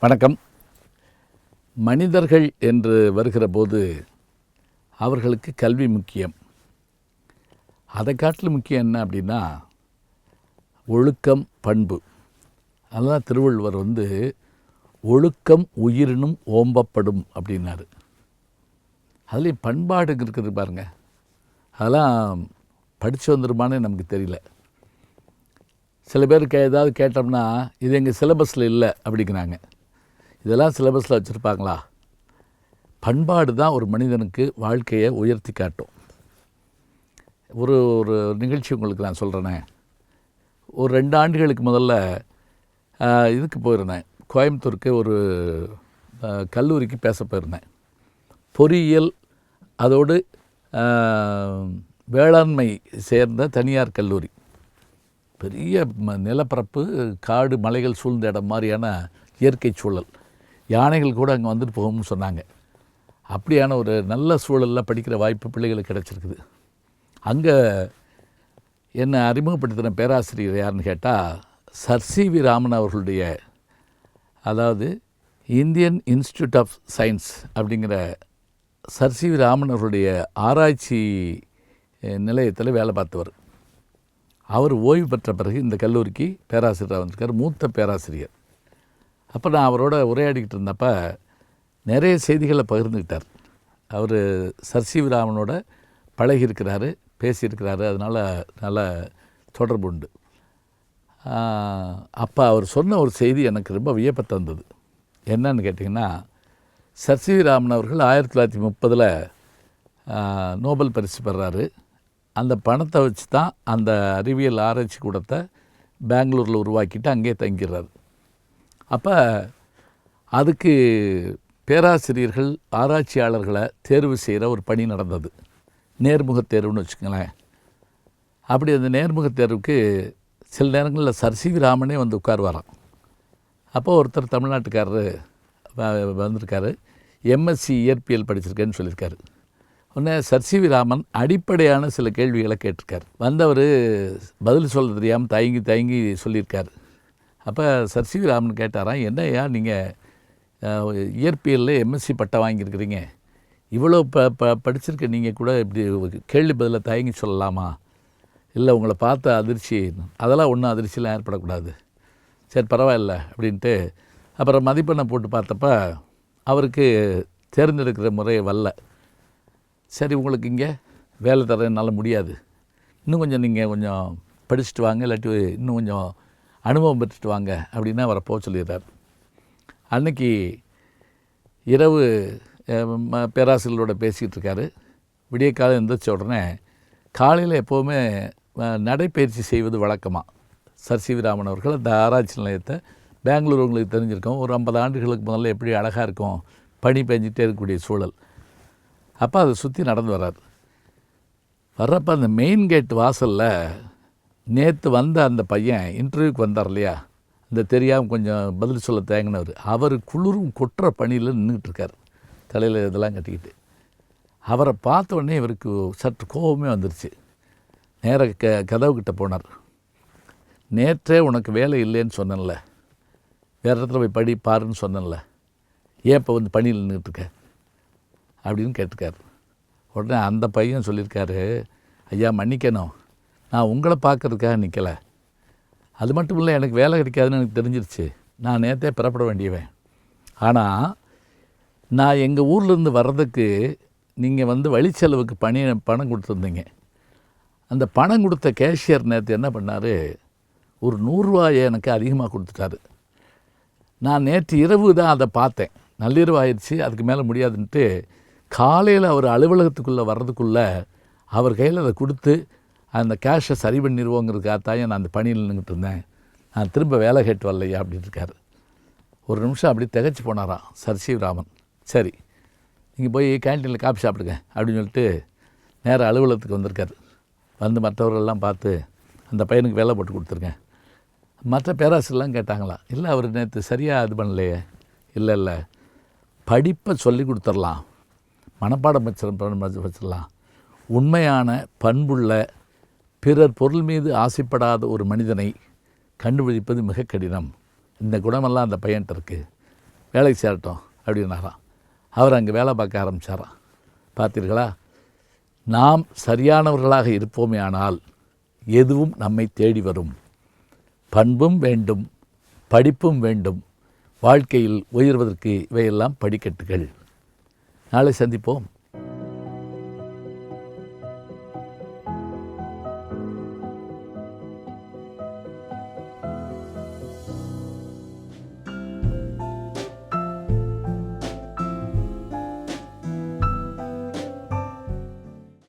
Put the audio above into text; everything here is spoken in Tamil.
வணக்கம். மனிதர்கள் என்று வருகிற போது அவர்களுக்கு கல்வி முக்கியம். அதை காட்டிலும் முக்கியம் என்ன அப்படின்னா ஒழுக்கம் பண்பு. அதெல்லாம் திருவள்ளுவர் வந்து ஒழுக்கம் உயிரினும் ஓம்பப்படும் அப்படின்னாரு. அதுலேயும் பண்பாடு இருக்குது பாருங்க. அதெல்லாம் படித்து வந்துருமான்னு நமக்கு தெரியல. சில பேருக்கு ஏதாவது கேட்டோம்னா இது எங்கள் சிலபஸில் இல்லை அப்படிங்கிறாங்க. இதெல்லாம் சிலபஸில் வச்சுருப்பாங்களா? பண்பாடு தான் ஒரு மனிதனுக்கு வாழ்க்கையை உயர்த்தி காட்டும். ஒரு ஒரு நிகழ்ச்சி உங்களுக்கு நான் சொல்கிறேனே ஒரு ரெண்டு ஆண்டுகளுக்கு முதல்ல இதுக்கு போயிருந்தேன். கோயம்புத்தூருக்கு ஒரு கல்லூரிக்கு பேச போயிருந்தேன். பொறியியல் அதோடு வேளாண்மை சேர்ந்த தனியார் கல்லூரி. பெரிய ம- நிலப்பரப்பு காடு மலைகள் சூழ்ந்த இடம் மாதிரியான இயற்கை சூழல். யானைகள் கூட அங்கே வந்துட்டு போகும்னு சொன்னாங்க. அப்படியான ஒரு நல்ல சூழலில் படிக்கிற வாய்ப்பு பிள்ளைகளுக்கு கிடச்சிருக்குது. அங்கே என்னை அறிமுகப்படுத்தின பேராசிரியர் யாருன்னு கேட்டால் சர் சி வி ராமன் அவர்களுடைய அதாவது இந்தியன் இன்ஸ்டியூட் ஆஃப் சயின்ஸ் அப்படிங்கிற சர் சி வி ராமன் அவர்களுடைய ஆராய்ச்சி நிலையத்தில் வேலை பார்த்தவர். அவர் ஓய்வு பெற்ற பிறகு இந்த கல்லூரிக்கு பேராசிரியராக வந்திருக்கார் மூத்த பேராசிரியர். அப்போ நான் அவரோட உரையாடிக்கிட்டு இருந்தப்ப நிறைய செய்திகளை பகிர்ந்துக்கிட்டார். அவர் சர்சிவராமனோட பழகியிருக்கிறாரு பேசியிருக்கிறாரு. அதனால் நல்ல தொடர்பு உண்டு. அப்போ அவர் சொன்ன ஒரு செய்தி எனக்கு ரொம்ப வியப்பை தந்தது. என்னன்னு கேட்டிங்கன்னா சர்சிவராமன் அவர்கள் ஆயிரத்தி தொள்ளாயிரத்தி முப்பதில் நோபல் பரிசு பெறாரு. அந்த பணத்தை வச்சு தான் அந்த அறிவியல் ஆராய்ச்சி கூடத்தை பெங்களூரில் உருவாக்கிட்டு அங்கேயே தங்கிடுறாரு. அப்போ அதுக்கு பேராசிரியர்கள் ஆராய்ச்சியாளர்களை தேர்வு செய்கிற ஒரு பணி நடந்தது. நேர்முகத் தேர்வுன்னு வச்சுக்கோங்களேன். அப்படி அந்த நேர்முகத் தேர்வுக்கு சில நேரங்களில் சர்சிவி ராமனே வந்து உட்காருவாராம். அப்போ ஒருத்தர் தமிழ்நாட்டுக்காரரு வந்திருக்காரு. எம்எஸ்சி இயற்பியல் படிச்சிருக்கேன்னு சொல்லியிருக்காரு. உடனே சர்சிவி ராமன் அடிப்படையான சில கேள்விகளை கேட்டிருக்காரு. வந்தவர் பதில் சொல்ல தெரியாமல் தயங்கி தயங்கி சொல்லியிருக்காரு. அப்போ சர்சிவி ராமன் கேட்டாராம் என்னய்யா நீங்கள் இயற்பியலில் எம்எஸ்சி பட்டம் வாங்கியிருக்கிறீங்க. இவ்வளோ ப ப படிச்சிருக்க நீங்கள் கூட இப்படி கேள்வி பதிலில் தயங்கி சொல்லலாமா? இல்லை உங்களை பார்த்த அதிர்ச்சி அதெல்லாம் ஒன்றும் அதிர்ச்சியெலாம் ஏற்படக்கூடாது. சரி பரவாயில்ல அப்படின்ட்டு அப்புறம் மதிப்பெண்ணை போட்டு பார்த்தப்ப அவருக்கு தேர்ந்தெடுக்கிற முறை வரல. சரி உங்களுக்கு இங்கே வேலை தர என்னால் முடியாது. இன்னும் கொஞ்சம் நீங்கள் கொஞ்சம் படிச்சுட்டு வாங்க இல்லாட்டி இன்னும் கொஞ்சம் அனுபவம் பெற்றுட்டு வாங்க அப்படின்னு அவரை போக சொல்லிடுறார். அன்னைக்கு இரவு பேராசிரியர்களோட ம- பேசிக்கிட்டு இருக்காரு விடிய காலம் எந்திரிச்ச உடனே காலையில் எப்போவுமே நடைப்பயிற்சி செய்வது வழக்கமாக சர் சிவராமன் அவர்கள் அந்த ஆராய்ச்சி நிலையத்தை பெங்களூர் உங்களுக்கு தெரிஞ்சிருக்கோம். ஒரு ஐம்பது ஆண்டுகளுக்கு முதல்ல எப்படி அழகாக இருக்கும் பனி பெஞ்சிட்டே இருக்கக்கூடிய சூழல். அப்போ அதை சுற்றி நடந்து வர்றார். வர்றப்போ அந்த மெயின் கேட் வாசலில் நேற்று வந்த அந்த பையன் இன்டர்வியூக்கு வந்தார் இல்லையா? இந்த தெரியாமல் கொஞ்சம் பதில் சொல்ல தேங்கினவர் அவர் குளிரும் கொட்டுற பணியில் நின்றுக்கிட்டு இருக்கார். தலையில் இதெல்லாம் கட்டிக்கிட்டு. அவரை பார்த்த உடனே இவருக்கு சற்று கோபமே வந்துருச்சு. நேராக க கதவுக்கிட்ட போனார். நேற்றே உனக்கு வேலை இல்லைன்னு சொன்னேன்ல. வேறு இடத்துல போய் படி பாருன்னு சொன்னேன்ல. ஏன் இப்போ வந்து பணியில் நின்றுட்டு இருக்க? அப்படின்னு கேட்டிருக்காரு உடனே அந்த பையன் சொல்லியிருக்காரு ஐயா மன்னிக்கணும். நான் உங்களை பார்க்கறதுக்காக நிற்கலை அது மட்டும் இல்லை எனக்கு வேலை கிடைக்காதுன்னு எனக்கு தெரிஞ்சிருச்சு. நான் நேற்றே பெறப்பட வேண்டியவன். ஆனால் நான் எங்கள் ஊர்லேருந்து வர்றதுக்கு நீங்கள் வந்து வழிச்செலவுக்கு பணி பணம் கொடுத்துருந்தீங்க. அந்த பணம் கொடுத்த கேஷியர் நேற்று என்ன பண்ணார்? ஒரு நூறுரூவாயை எனக்கு அதிகமாக கொடுத்துட்டாரு. நான் நேற்று இரவு தான் அதை பார்த்தேன். நள்ளிரவு ஆயிடுச்சு அதுக்கு மேலே முடியாதுன்ட்டு காலையில் அவர் அலுவலகத்துக்குள்ளே வர்றதுக்குள்ளே அவர் கையில் அதை கொடுத்து அந்த கேஷை சரி பண்ணிடுவோங்கிறதுக்காக தான் நான் அந்த பணியில் நின்றுட்டு இருந்தேன். நான் திரும்ப வேலை கேட்டு வரலையா அப்படின்னு இருக்காரு. ஒரு நிமிஷம் அப்படி திகச்சு போனாராம் சர் சிவராமன். சரி நீங்கள் போய் கேன்டீனில் காஃபி சாப்பிடுங்க அப்படின்னு சொல்லிட்டு நேராக அலுவலகத்துக்கு வந்திருக்காரு. வந்து மற்றவர்கள்லாம் பார்த்து அந்த பையனுக்கு வேலை போட்டு கொடுத்துருங்க. மற்ற பேராசிரியர்லாம் கேட்டாங்களா இல்லை அவர் நேற்று சரியாக இது பண்ணலையே. இல்லை இல்லை படிப்பை சொல்லி கொடுத்துடலாம். மனப்பாடம் வச்சு வச்சிடலாம். உண்மையான பண்புள்ள பிறர் பொருள் மீது ஆசைப்படாத ஒரு மனிதனை கண்டுபிடிப்பது மிக கடினம். இந்த குணமெல்லாம் அந்த பையன்கிட்ட இருக்குது வேலைக்கு சேரட்டும் அப்படின்னாராம். அவர் அங்கே வேலை பார்க்க ஆரம்பித்தாராம் பார்த்தீர்களா? நாம் சரியானவர்களாக இருப்போமே ஆனால் எதுவும் நம்மை தேடி வரும். பண்பும் வேண்டும் படிப்பும் வேண்டும். வாழ்க்கையில் உயர்வதற்கு இவையெல்லாம் படிக்கட்டுகள். நாளை சந்திப்போம்.